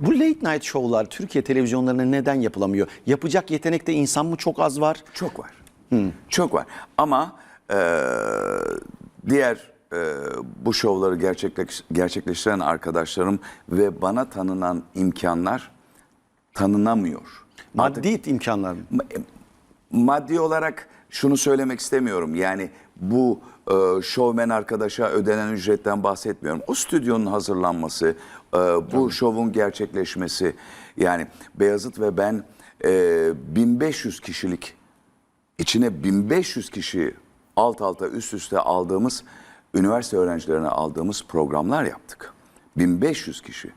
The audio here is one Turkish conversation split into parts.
Bu late night şovlar Türkiye televizyonlarında neden yapılamıyor? Yapacak yetenekte insan mı çok az var? Çok var. Çok var. Ama e, diğer e, bu şovları gerçekleş, gerçekleştiren arkadaşlarım ve bana tanınan imkanlar tanınamıyor. Maddi imkanlar mı? Ma- maddi olarak şunu söylemek istemiyorum. Yani bu e, şovmen arkadaşa ödenen ücretten bahsetmiyorum. O stüdyonun hazırlanması, e, bu şovun gerçekleşmesi. Yani Beyazıt ve ben e, 1500 kişilik içine 1500 kişi alt alta üst üste aldığımız üniversite öğrencilerine aldığımız programlar yaptık. 1500 kişi.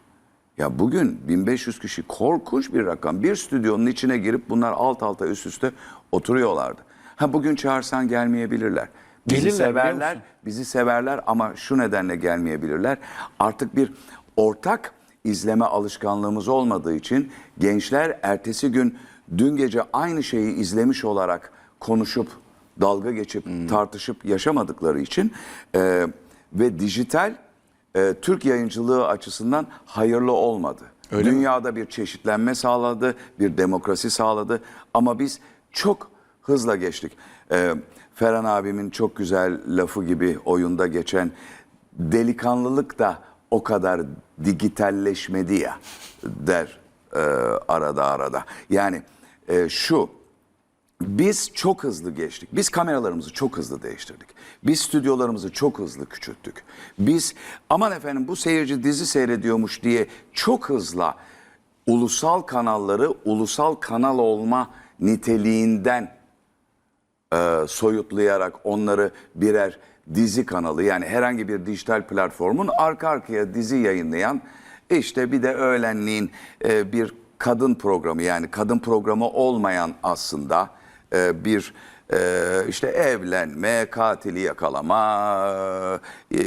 Ya bugün 1500 kişi korkunç bir rakam. Bir stüdyonun içine girip bunlar alt alta üst üste oturuyorlardı. Ha bugün çağırsan gelmeyebilirler. Bizi Gelirler, severler, bizi severler ama şu nedenle gelmeyebilirler. Artık bir ortak izleme alışkanlığımız olmadığı için gençler ertesi gün dün gece aynı şeyi izlemiş olarak konuşup dalga geçip Hmm. tartışıp yaşamadıkları için e, ve dijital e, Türk yayıncılığı açısından hayırlı olmadı. Dünyada bir çeşitlenme sağladı, bir demokrasi sağladı ama biz çok hızla geçtik. E, Ferhan abimin çok güzel lafı gibi oyunda geçen delikanlılık da o kadar dijitalleşmedi ya der e, arada arada. Yani e, şu biz çok hızlı geçtik. Biz kameralarımızı çok hızlı değiştirdik. Biz stüdyolarımızı çok hızlı küçülttük. Biz aman efendim bu seyirci dizi seyrediyormuş diye çok hızla ulusal kanalları ulusal kanal olma niteliğinden e, soyutlayarak onları birer dizi kanalı yani herhangi bir dijital platformun arka arkaya dizi yayınlayan işte bir de öğlenliğin e, bir kadın programı yani kadın programı olmayan aslında e, bir e, işte evlenme, katili yakalama, e,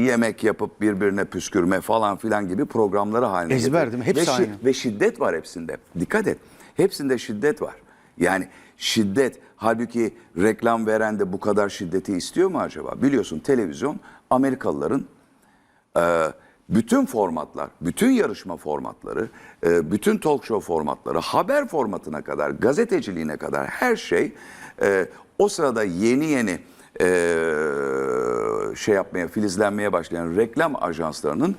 yemek yapıp birbirine püskürme falan filan gibi programları haline Ezber değil mi? Hepsi Ve şi- aynı. ve şiddet var hepsinde. Dikkat et. Hepsinde şiddet var. Yani şiddet halbuki reklam veren de bu kadar şiddeti istiyor mu acaba? Biliyorsun televizyon Amerikalıların e, bütün formatlar, bütün yarışma formatları, e, bütün talk show formatları, haber formatına kadar, gazeteciliğine kadar her şey e, o sırada yeni yeni e, şey yapmaya, filizlenmeye başlayan reklam ajanslarının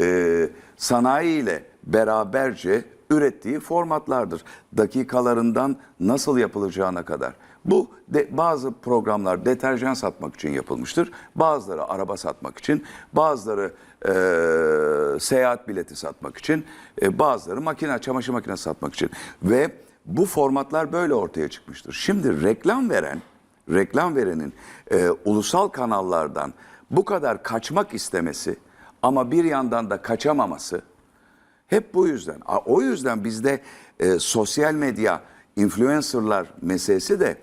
e, sanayiyle beraberce ürettiği formatlardır. Dakikalarından nasıl yapılacağına kadar. Bu de, bazı programlar deterjan satmak için yapılmıştır. Bazıları araba satmak için, bazıları e, seyahat bileti satmak için, e, bazıları makine, çamaşır makinesi satmak için. Ve bu formatlar böyle ortaya çıkmıştır. Şimdi reklam veren, reklam verenin e, ulusal kanallardan bu kadar kaçmak istemesi ama bir yandan da kaçamaması hep bu yüzden. O yüzden bizde e, sosyal medya, influencerlar meselesi de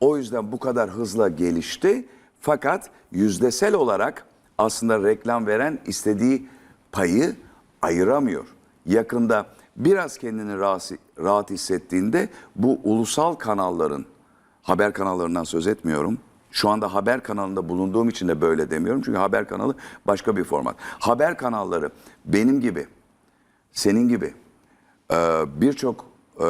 o yüzden bu kadar hızla gelişti. Fakat yüzdesel olarak aslında reklam veren istediği payı ayıramıyor. Yakında biraz kendini rahat hissettiğinde bu ulusal kanalların, haber kanallarından söz etmiyorum. Şu anda haber kanalında bulunduğum için de böyle demiyorum. Çünkü haber kanalı başka bir format. Haber kanalları benim gibi senin gibi e, birçok e,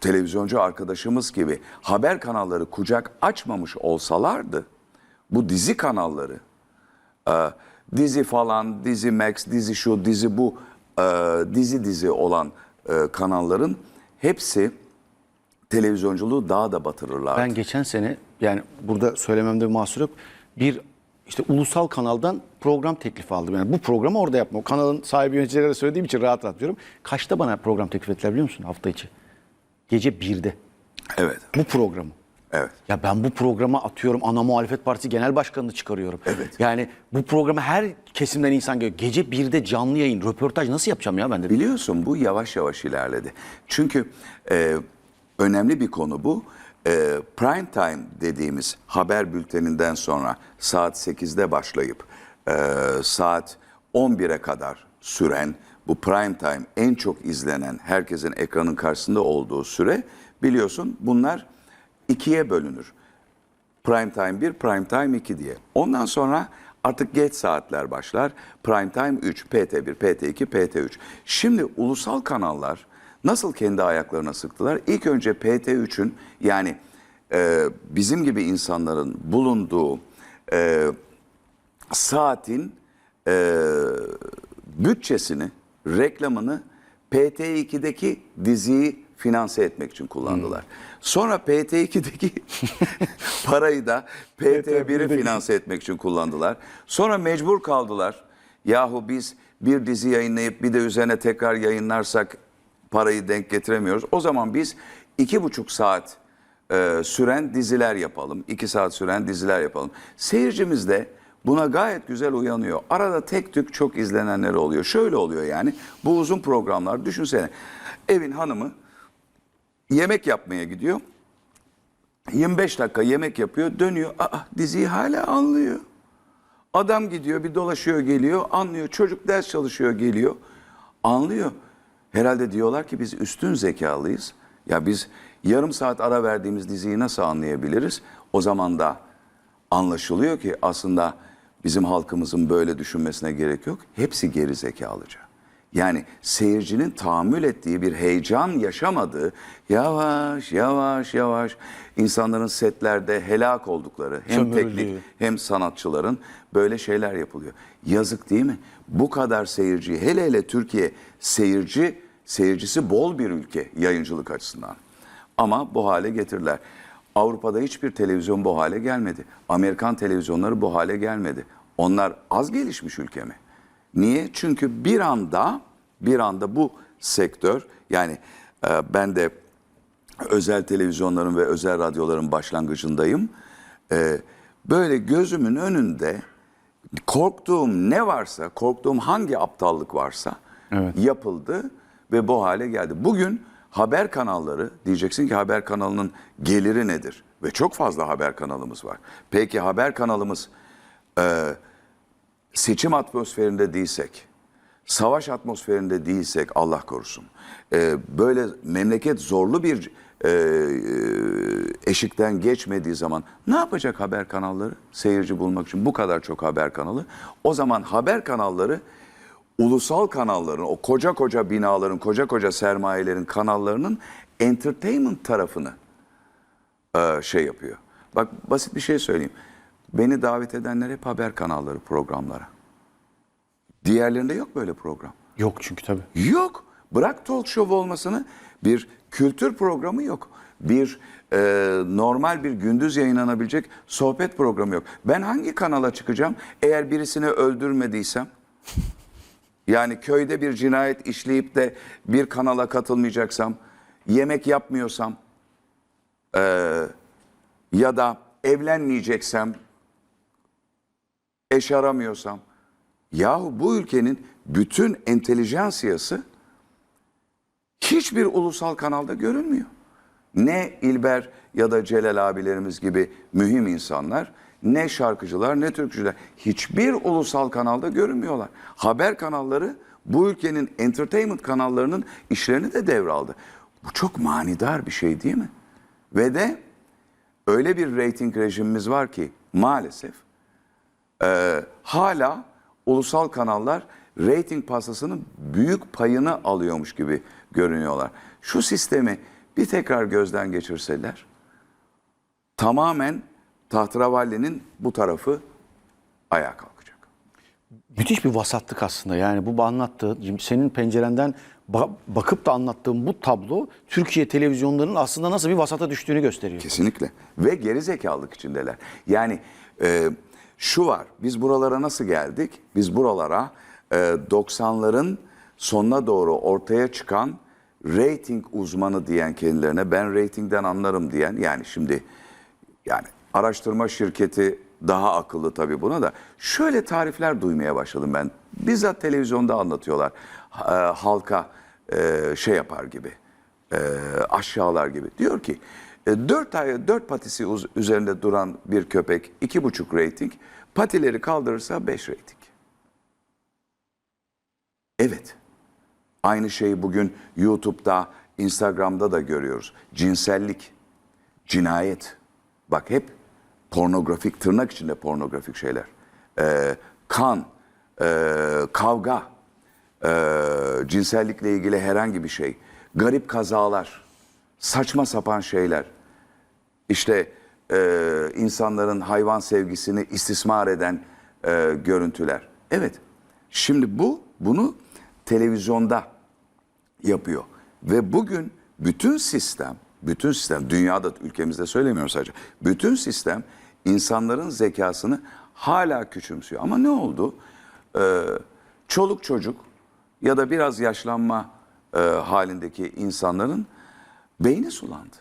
televizyoncu arkadaşımız gibi haber kanalları kucak açmamış olsalardı bu dizi kanalları e, dizi falan, dizi Max, dizi şu, dizi bu e, dizi dizi olan e, kanalların hepsi televizyonculuğu daha da batırırlardı. Ben geçen sene yani burada söylememde bir mahsur yok. Bir işte ulusal kanaldan program teklifi aldım. Yani bu programı orada yapma. O kanalın sahibi yöneticilere söylediğim için rahat rahat diyorum. Kaçta bana program teklif ettiler biliyor musun hafta içi? Gece 1'de. Evet, Bu programı. evet. Ya ben bu programa atıyorum ana muhalefet partisi genel başkanını çıkarıyorum. Evet. Yani bu programa her kesimden insan geliyor. Gece 1'de canlı yayın, röportaj nasıl yapacağım ya ben de? Biliyorsun bu yavaş yavaş ilerledi. Çünkü e, önemli bir konu bu. E, prime time dediğimiz haber bülteninden sonra saat 8'de başlayıp e, saat 11'e kadar süren bu prime time en çok izlenen herkesin ekranın karşısında olduğu süre biliyorsun bunlar ikiye bölünür. Prime time 1, prime time 2 diye. Ondan sonra Artık geç saatler başlar. Prime time 3, PT1, PT2, PT3. Şimdi ulusal kanallar nasıl kendi ayaklarına sıktılar? İlk önce PT3'ün yani e, bizim gibi insanların bulunduğu e, saatin e, bütçesini, reklamını PT2'deki diziyi finanse etmek için kullandılar. Sonra PT2'deki parayı da PT1'i finanse etmek için kullandılar. Sonra mecbur kaldılar. Yahu biz bir dizi yayınlayıp bir de üzerine tekrar yayınlarsak parayı denk getiremiyoruz. O zaman biz iki buçuk saat e, süren diziler yapalım. iki saat süren diziler yapalım. Seyircimiz de buna gayet güzel uyanıyor. Arada tek tük çok izlenenler oluyor. Şöyle oluyor yani. Bu uzun programlar düşünsene. Evin hanımı yemek yapmaya gidiyor. 25 dakika yemek yapıyor, dönüyor. Aa, diziyi hala anlıyor. Adam gidiyor, bir dolaşıyor, geliyor, anlıyor. Çocuk ders çalışıyor, geliyor. Anlıyor. Herhalde diyorlar ki biz üstün zekalıyız. Ya biz yarım saat ara verdiğimiz diziyi nasıl anlayabiliriz? O zaman da anlaşılıyor ki aslında bizim halkımızın böyle düşünmesine gerek yok. Hepsi geri zekalıca. Yani seyircinin tahammül ettiği bir heyecan yaşamadığı yavaş yavaş yavaş insanların setlerde helak oldukları hem Sömürüldüğü. teknik hem sanatçıların böyle şeyler yapılıyor. Yazık değil mi? Bu kadar seyirci hele hele Türkiye seyirci seyircisi bol bir ülke yayıncılık açısından. Ama bu hale getirdiler. Avrupa'da hiçbir televizyon bu hale gelmedi. Amerikan televizyonları bu hale gelmedi. Onlar az gelişmiş ülke mi? Niye? Çünkü bir anda bir anda bu sektör yani e, ben de özel televizyonların ve özel radyoların başlangıcındayım. E, böyle gözümün önünde korktuğum ne varsa, korktuğum hangi aptallık varsa yapıldı ve bu hale geldi. Bugün haber kanalları diyeceksin ki haber kanalının geliri nedir? Ve çok fazla haber kanalımız var. Peki haber kanalımız e, seçim atmosferinde değilsek, savaş atmosferinde değilsek Allah korusun. e, böyle memleket zorlu bir e, e, eşikten geçmediği zaman ne yapacak haber kanalları seyirci bulmak için bu kadar çok haber kanalı? O zaman haber kanalları ulusal kanalların, o koca koca binaların, koca koca sermayelerin kanallarının entertainment tarafını e, şey yapıyor. Bak basit bir şey söyleyeyim. Beni davet edenler hep haber kanalları programlara. Diğerlerinde yok böyle program. Yok çünkü tabii. Yok. Bırak talk show olmasını bir kültür programı yok. Bir e, normal bir gündüz yayınlanabilecek sohbet programı yok. Ben hangi kanala çıkacağım eğer birisini öldürmediysem? Yani köyde bir cinayet işleyip de bir kanala katılmayacaksam, yemek yapmıyorsam e, ya da evlenmeyeceksem, eş aramıyorsam, yahu bu ülkenin bütün entelijansiyası hiçbir ulusal kanalda görünmüyor. Ne İlber ya da Celal abilerimiz gibi mühim insanlar, ne şarkıcılar, ne türkücüler hiçbir ulusal kanalda görünmüyorlar. Haber kanalları bu ülkenin entertainment kanallarının işlerini de devraldı. Bu çok manidar bir şey değil mi? Ve de öyle bir reyting rejimimiz var ki maalesef e, hala ulusal kanallar reyting pastasının büyük payını alıyormuş gibi görünüyorlar. Şu sistemi bir tekrar gözden geçirseler tamamen tahterevallenin bu tarafı ayağa kalkacak. Müthiş bir vasatlık aslında. Yani bu anlattığın, şimdi senin pencerenden ba- bakıp da anlattığın bu tablo Türkiye televizyonlarının aslında nasıl bir vasata düştüğünü gösteriyor. Kesinlikle. Ve geri zekalılık içindeler. Yani e, şu var, biz buralara nasıl geldik? Biz buralara e, 90'ların sonuna doğru ortaya çıkan rating uzmanı diyen kendilerine, ben ratingden anlarım diyen, yani şimdi yani araştırma şirketi daha akıllı tabii buna da. Şöyle tarifler duymaya başladım ben. Bizzat televizyonda anlatıyorlar. E, halka e, şey yapar gibi, e, aşağılar gibi. Diyor ki e, dört ay dört patisi uz- üzerinde duran bir köpek iki buçuk rating, patileri kaldırırsa beş rating. Evet. Aynı şeyi bugün YouTube'da, Instagram'da da görüyoruz. Cinsellik, cinayet. Bak hep pornografik, tırnak içinde pornografik şeyler. e, kan, e, kavga, e, cinsellikle ilgili herhangi bir şey, garip kazalar, saçma sapan şeyler, işte e, insanların hayvan sevgisini istismar eden e, görüntüler. Evet, şimdi bu bunu televizyonda yapıyor. Ve bugün bütün sistem, bütün sistem, dünyada, ülkemizde söylemiyorum sadece, bütün sistem insanların zekasını hala küçümsüyor. Ama ne oldu? Ee, çoluk çocuk ya da biraz yaşlanma e, halindeki insanların beyni sulandı.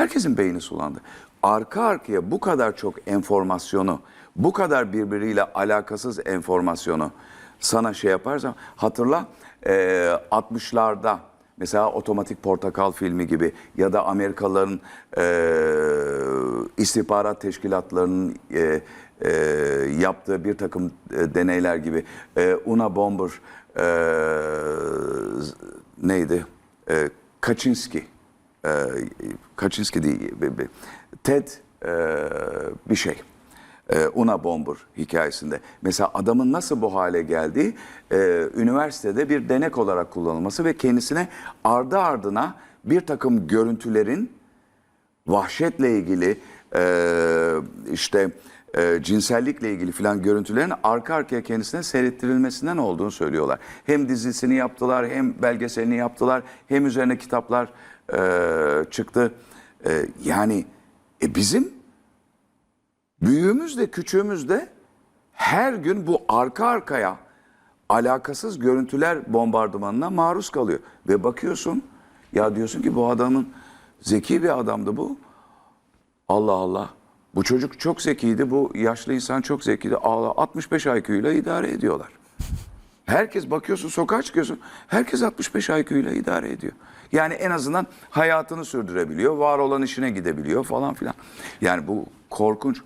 Herkesin beyni sulandı. Arka arkaya bu kadar çok enformasyonu, bu kadar birbiriyle alakasız enformasyonu sana şey yaparsam hatırla e, 60'larda mesela Otomatik Portakal filmi gibi ya da Amerikalıların e, istihbarat teşkilatlarının e, e, yaptığı bir takım e, deneyler gibi e, Una Bomber e, neydi? E, Kaczynski e, Kaczynski değil, Ted e, bir şey. E, Una Bomber hikayesinde. Mesela adamın nasıl bu hale geldiği e, üniversitede bir denek olarak kullanılması ve kendisine ardı ardına bir takım görüntülerin vahşetle ilgili e, işte e, cinsellikle ilgili filan görüntülerin arka arkaya kendisine seyrettirilmesinden olduğunu söylüyorlar. Hem dizisini yaptılar hem belgeselini yaptılar hem üzerine kitaplar çıktı. E, yani e, bizim büyüğümüz de küçüğümüz de her gün bu arka arkaya alakasız görüntüler bombardımanına maruz kalıyor. Ve bakıyorsun ya diyorsun ki bu adamın zeki bir adamdı bu. Allah Allah. Bu çocuk çok zekiydi, bu yaşlı insan çok zekiydi. Allah 65 IQ ile idare ediyorlar. Herkes bakıyorsun sokağa çıkıyorsun. Herkes 65 IQ ile idare ediyor. Yani en azından hayatını sürdürebiliyor, var olan işine gidebiliyor falan filan. Yani bu korkunç.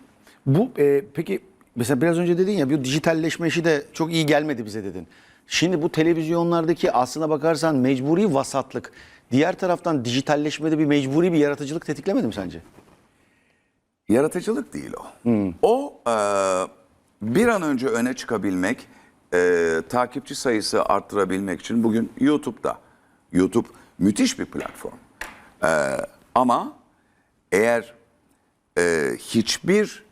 Bu e, peki mesela biraz önce dedin ya bu dijitalleşme işi de çok iyi gelmedi bize dedin. Şimdi bu televizyonlardaki aslına bakarsan mecburi vasatlık diğer taraftan dijitalleşmede bir mecburi bir yaratıcılık tetiklemedi mi sence? Yaratıcılık değil o. O e, bir an önce öne çıkabilmek, e, takipçi sayısı arttırabilmek için bugün YouTube'da. YouTube müthiş bir platform. E, ama eğer e, hiçbir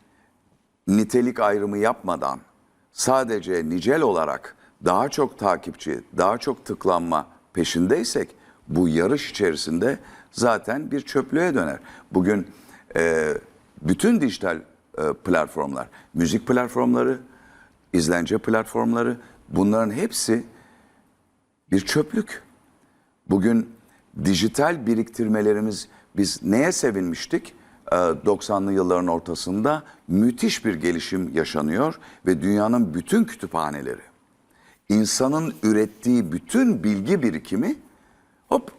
nitelik ayrımı yapmadan sadece nicel olarak daha çok takipçi, daha çok tıklanma peşindeysek bu yarış içerisinde zaten bir çöplüğe döner. Bugün e, bütün dijital e, platformlar, müzik platformları, izlence platformları bunların hepsi bir çöplük. Bugün dijital biriktirmelerimiz biz neye sevinmiştik? Ee, 90'lı yılların ortasında müthiş bir gelişim yaşanıyor ve dünyanın bütün kütüphaneleri, insanın ürettiği bütün bilgi birikimi hop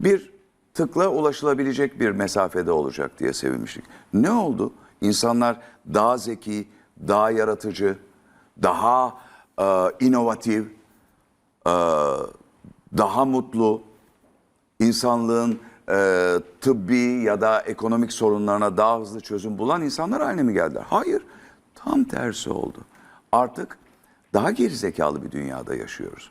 bir tıkla ulaşılabilecek bir mesafede olacak diye sevinmiştik. Ne oldu? İnsanlar daha zeki, daha yaratıcı, daha e, inovatif, e, daha mutlu, insanlığın e, tıbbi ya da ekonomik sorunlarına daha hızlı çözüm bulan insanlar haline mi geldiler? Hayır, tam tersi oldu. Artık daha gerizekalı bir dünyada yaşıyoruz.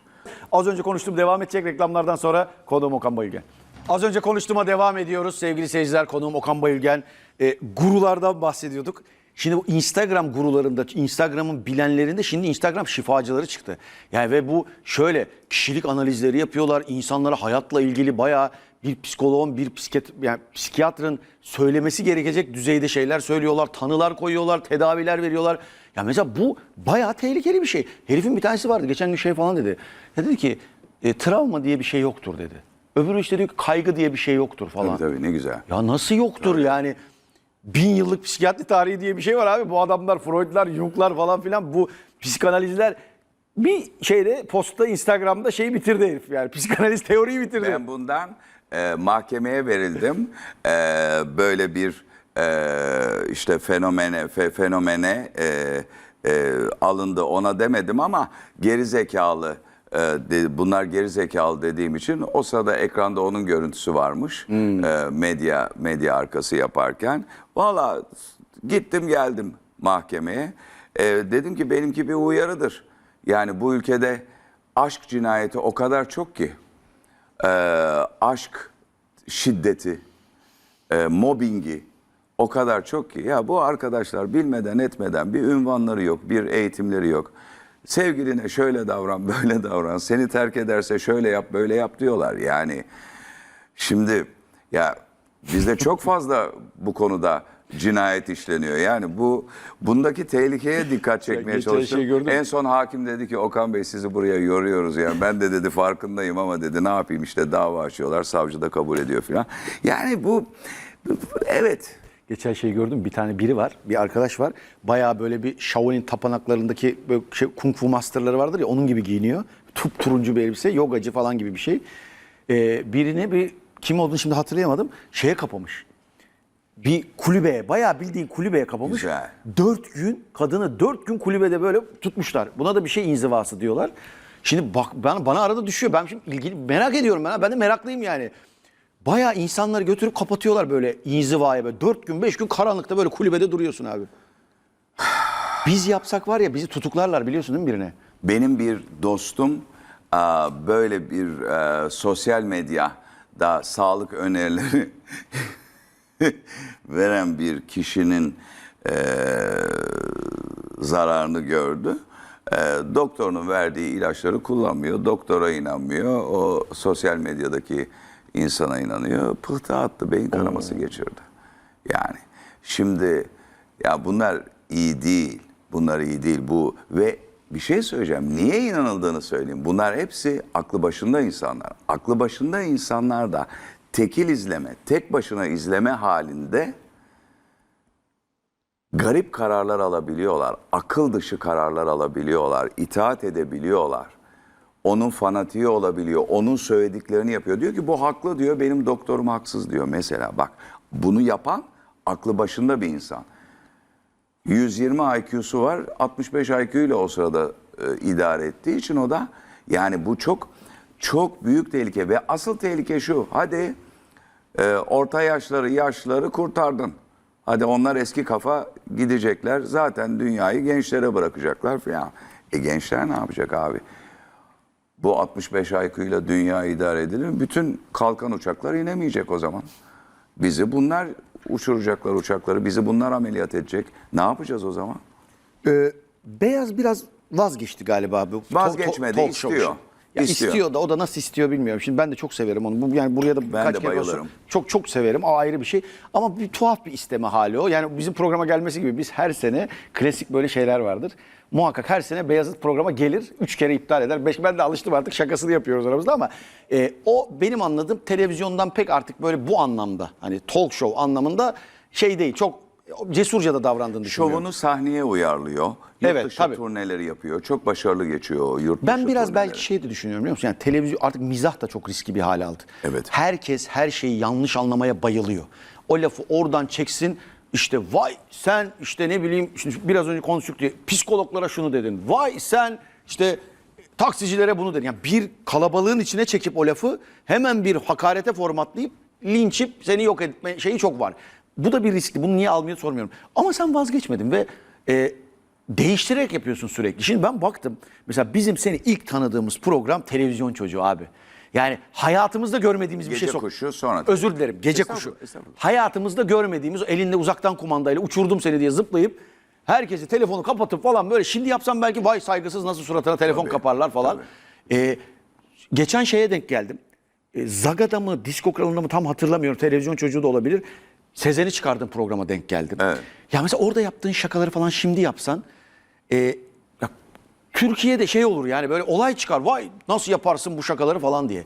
Az önce konuştum devam edecek reklamlardan sonra konuğum Okan Bayülgen. Az önce konuştuğuma devam ediyoruz sevgili seyirciler. Konuğum Okan Bayülgen. E, gurulardan bahsediyorduk. Şimdi bu Instagram gurularında, Instagram'ın bilenlerinde şimdi Instagram şifacıları çıktı. Yani ve bu şöyle kişilik analizleri yapıyorlar. İnsanlara hayatla ilgili bayağı bir psikoloğun, bir psikiyat, yani psikiyatrın söylemesi gerekecek düzeyde şeyler söylüyorlar. Tanılar koyuyorlar, tedaviler veriyorlar. Ya mesela bu bayağı tehlikeli bir şey. Herifin bir tanesi vardı geçen gün şey falan dedi. Ya dedi ki e, travma diye bir şey yoktur dedi. Öbürü işte diyor ki kaygı diye bir şey yoktur falan. Tabii tabii ne güzel. Ya nasıl yoktur yani? Bin yıllık psikiyatri tarihi diye bir şey var abi. Bu adamlar Freud'lar, Jung'lar falan filan bu psikanalizler bir şeyde postta Instagram'da şeyi bitirdi herif yani. Psikanaliz teoriyi bitirdi. Ben bundan e, mahkemeye verildim. E, böyle bir e, işte fenomene fe- fenomene e, e, alındı ona demedim ama geri zekalı e, bunlar geri zekalı dediğim için o sırada ekranda onun görüntüsü varmış. E, medya medya arkası yaparken. Valla gittim geldim mahkemeye. E, dedim ki benimki bir uyarıdır. Yani bu ülkede aşk cinayeti o kadar çok ki aşk şiddeti, mobbingi o kadar çok ki ya bu arkadaşlar bilmeden etmeden bir ünvanları yok, bir eğitimleri yok. Sevgiline şöyle davran, böyle davran, seni terk ederse şöyle yap, böyle yap diyorlar. Yani şimdi ya bizde çok fazla bu konuda cinayet işleniyor. Yani bu bundaki tehlikeye dikkat çekmeye çalıştım. mü? En son hakim dedi ki Okan Bey sizi buraya yoruyoruz yani. Ben de dedi farkındayım ama dedi ne yapayım işte dava açıyorlar. Savcı da kabul ediyor filan. Yani bu- evet Geçen şey gördüm bir tane biri var bir arkadaş var bayağı böyle bir Shaolin tapınaklarındaki böyle şey, kung fu masterları vardır ya onun gibi giyiniyor. Tup turuncu bir elbise yogacı falan gibi bir şey. Ee, birine bir kim olduğunu şimdi hatırlayamadım şeye kapamış. Bir kulübeye bayağı bildiğin kulübeye kapamış. Güzel. Dört gün kadını dört gün kulübede böyle tutmuşlar. Buna da bir şey inzivası diyorlar. Şimdi bak ben, bana arada düşüyor. Ben şimdi ilgili merak ediyorum ben. Ben de meraklıyım yani. Bayağı insanları götürüp kapatıyorlar böyle inzivaya böyle. Dört gün beş gün karanlıkta böyle kulübede duruyorsun abi. Biz yapsak var ya bizi tutuklarlar biliyorsun değil mi birine? benim bir dostum aa, böyle bir e, sosyal medyada sağlık önerileri veren bir kişinin e, zararını gördü. E, doktorunun verdiği ilaçları kullanmıyor. Doktora inanmıyor. O sosyal medyadaki insana inanıyor. Pıhtı attı. Beyin kanaması geçirdi. Yani şimdi ya bunlar iyi değil. Bunlar iyi değil. Bu ve bir şey söyleyeceğim. Niye inanıldığını söyleyeyim. Bunlar hepsi aklı başında insanlar. Aklı başında insanlar da tekil izleme, tek başına izleme halinde garip kararlar alabiliyorlar. Akıl dışı kararlar alabiliyorlar. itaat edebiliyorlar. Onun fanatiği olabiliyor. Onun söylediklerini yapıyor. Diyor ki bu haklı diyor. Benim doktorum haksız diyor mesela. Bak bunu yapan aklı başında bir insan. 120 IQ'su var. 65 IQ ile o sırada e, idare ettiği için o da yani bu çok çok büyük tehlike ve asıl tehlike şu. Hadi e, orta yaşları, yaşlıları kurtardın. Hadi onlar eski kafa gidecekler. Zaten dünyayı gençlere bırakacaklar falan. E gençler ne yapacak abi? Bu 65 IQ ile dünya idare edilir? Bütün kalkan uçaklar inemeyecek o zaman. Bizi bunlar uçuracaklar uçakları. Bizi bunlar ameliyat edecek. Ne yapacağız o zaman? Ee, Beyaz biraz vazgeçti galiba. Bu Vazgeçmedi, talk show istiyor. Ya İstiyor. istiyor. da o da nasıl istiyor bilmiyorum. Şimdi ben de çok severim onu. Bu yani buraya da birkaç de kere bayılırım. Çok çok severim. O ayrı bir şey. Ama bir tuhaf bir isteme hali o. Yani bizim programa gelmesi gibi biz her sene klasik böyle şeyler vardır. Muhakkak her sene Beyazıt programa gelir. Üç kere iptal eder. Beş, ben de alıştım artık şakasını yapıyoruz aramızda ama e, o benim anladığım televizyondan pek artık böyle bu anlamda hani talk show anlamında şey değil. Çok cesurca da davrandığını düşünüyorum. Şovunu sahneye uyarlıyor. Yurt Evet, dışı tabii. turneleri yapıyor. Çok başarılı geçiyor yurt Ben biraz turneleri. belki şey de düşünüyorum biliyor musun? Yani televizyon artık mizah da çok riskli bir hale aldı. Evet. Herkes her şeyi yanlış anlamaya bayılıyor. O lafı oradan çeksin işte vay sen işte ne bileyim şimdi biraz önce konuştuk diye psikologlara şunu dedin. Vay sen işte taksicilere bunu dedin. Yani bir kalabalığın içine çekip o lafı hemen bir hakarete formatlayıp linçip seni yok etme şeyi çok var. Bu da bir riskli. Bunu niye almıyor sormuyorum. Ama sen vazgeçmedin ve e, değiştirerek yapıyorsun sürekli. Şimdi ben baktım mesela bizim seni ilk tanıdığımız program televizyon çocuğu abi. Yani hayatımızda görmediğimiz bir Gece şey sok. kuşu, sonra- Özür dilerim. Gece Estağfurullah, kuşu. estağfurullah. Hayatımızda görmediğimiz o elinde uzaktan kumandayla uçurdum seni diye zıplayıp herkesi telefonu kapatıp falan böyle şimdi yapsam belki vay saygısız nasıl suratına telefon Tabii, kaparlar falan. Ee, geçen şeye denk geldim. Ee, Zaga'da mı, Disko Kralı'nda mı tam hatırlamıyorum. Televizyon çocuğu da olabilir. Sezen'i çıkardığım programa denk geldim. Evet. Ya mesela orada yaptığın şakaları falan şimdi yapsan e, Türkiye'de şey olur yani böyle olay çıkar. Vay nasıl yaparsın bu şakaları falan diye.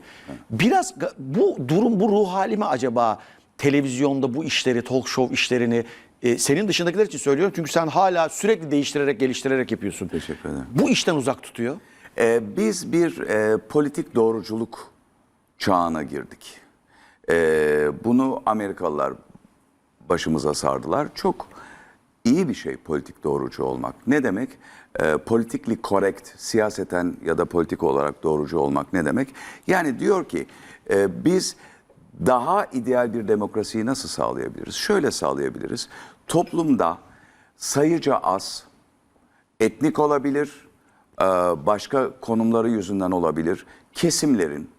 Biraz bu durum bu ruh hali mi acaba televizyonda bu işleri, talk show işlerini e, senin dışındakiler için söylüyorum. Çünkü sen hala sürekli değiştirerek, geliştirerek yapıyorsun. Teşekkür ederim. Bu işten uzak tutuyor. Ee, biz bir e, politik doğruculuk çağına girdik. Ee, bunu Amerikalılar başımıza sardılar. Çok iyi bir şey politik doğrucu olmak. Ne demek? Ee, politically correct, siyaseten ya da politik olarak doğrucu olmak ne demek? Yani diyor ki e, biz daha ideal bir demokrasiyi nasıl sağlayabiliriz? Şöyle sağlayabiliriz. Toplumda sayıca az, etnik olabilir, e, başka konumları yüzünden olabilir. Kesimlerin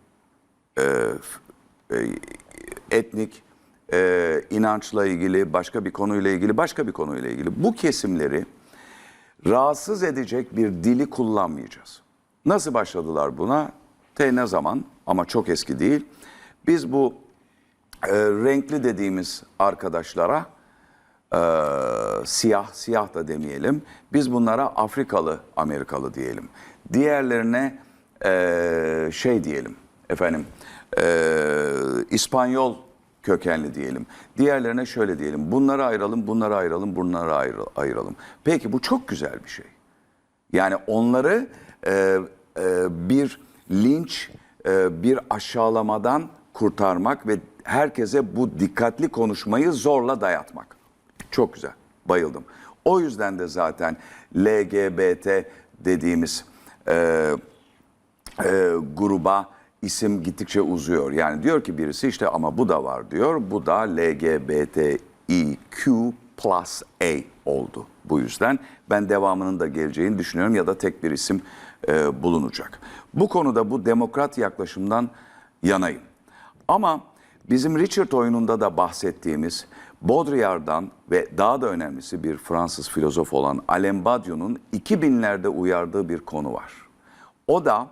e, e, etnik, e, inançla ilgili, başka bir konuyla ilgili, başka bir konuyla ilgili bu kesimleri rahatsız edecek bir dili kullanmayacağız. Nasıl başladılar buna? Te ne zaman ama çok eski değil. Biz bu e, renkli dediğimiz arkadaşlara e, siyah, siyah da demeyelim. Biz bunlara Afrikalı, Amerikalı diyelim. Diğerlerine e, şey diyelim efendim e, İspanyol kökenli diyelim. Diğerlerine şöyle diyelim. Bunları ayıralım, bunları ayıralım, bunları ayır- ayıralım. Peki bu çok güzel bir şey. Yani onları e, e, bir linç, e, bir aşağılamadan kurtarmak ve herkese bu dikkatli konuşmayı zorla dayatmak. Çok güzel, bayıldım. O yüzden de zaten LGBT dediğimiz e, e, gruba isim gittikçe uzuyor. Yani diyor ki birisi işte ama bu da var diyor. Bu da LGBTIQ plus A oldu. Bu yüzden ben devamının da geleceğini düşünüyorum ya da tek bir isim e, bulunacak. Bu konuda bu demokrat yaklaşımdan yanayım. Ama bizim Richard oyununda da bahsettiğimiz Baudrillard'dan ve daha da önemlisi bir Fransız filozof olan Alain Badiou'nun 2000'lerde uyardığı bir konu var. O da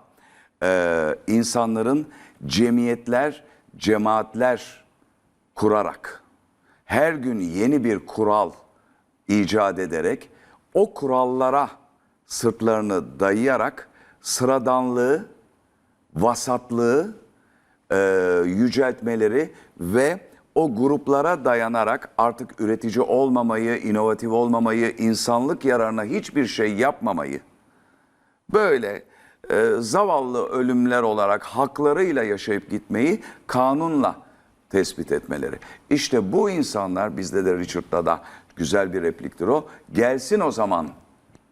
e, insanların cemiyetler, cemaatler kurarak, her gün yeni bir kural icat ederek, o kurallara sırtlarını dayayarak sıradanlığı, vasatlığı e, yüceltmeleri ve o gruplara dayanarak artık üretici olmamayı, inovatif olmamayı, insanlık yararına hiçbir şey yapmamayı, böyle e, zavallı ölümler olarak haklarıyla yaşayıp gitmeyi kanunla tespit etmeleri. İşte bu insanlar bizde de Richard'da da güzel bir repliktir o. Gelsin o zaman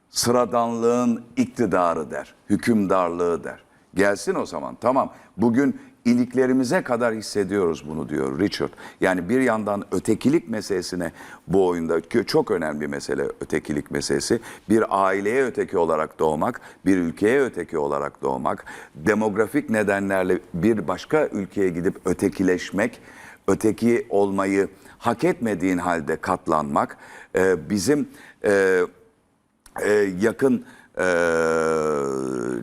sıradanlığın iktidarı der, hükümdarlığı der. Gelsin o zaman tamam. Bugün iliklerimize kadar hissediyoruz bunu diyor Richard. Yani bir yandan ötekilik meselesine bu oyunda çok önemli bir mesele ötekilik meselesi. Bir aileye öteki olarak doğmak, bir ülkeye öteki olarak doğmak, demografik nedenlerle bir başka ülkeye gidip ötekileşmek, öteki olmayı hak etmediğin halde katlanmak, e, bizim e, e, yakın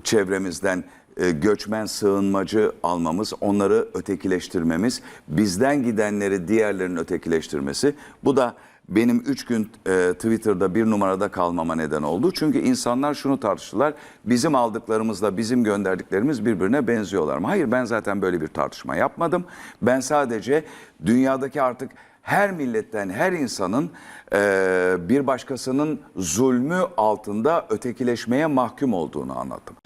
çevremizden göçmen sığınmacı almamız, onları ötekileştirmemiz, bizden gidenleri diğerlerinin ötekileştirmesi. Bu da benim üç gün e, Twitter'da bir numarada kalmama neden oldu. Çünkü insanlar şunu tartıştılar. Bizim aldıklarımızla bizim gönderdiklerimiz birbirine benziyorlar mı? Hayır ben zaten böyle bir tartışma yapmadım. Ben sadece dünyadaki artık her milletten, her insanın e, bir başkasının zulmü altında ötekileşmeye mahkum olduğunu anlattım.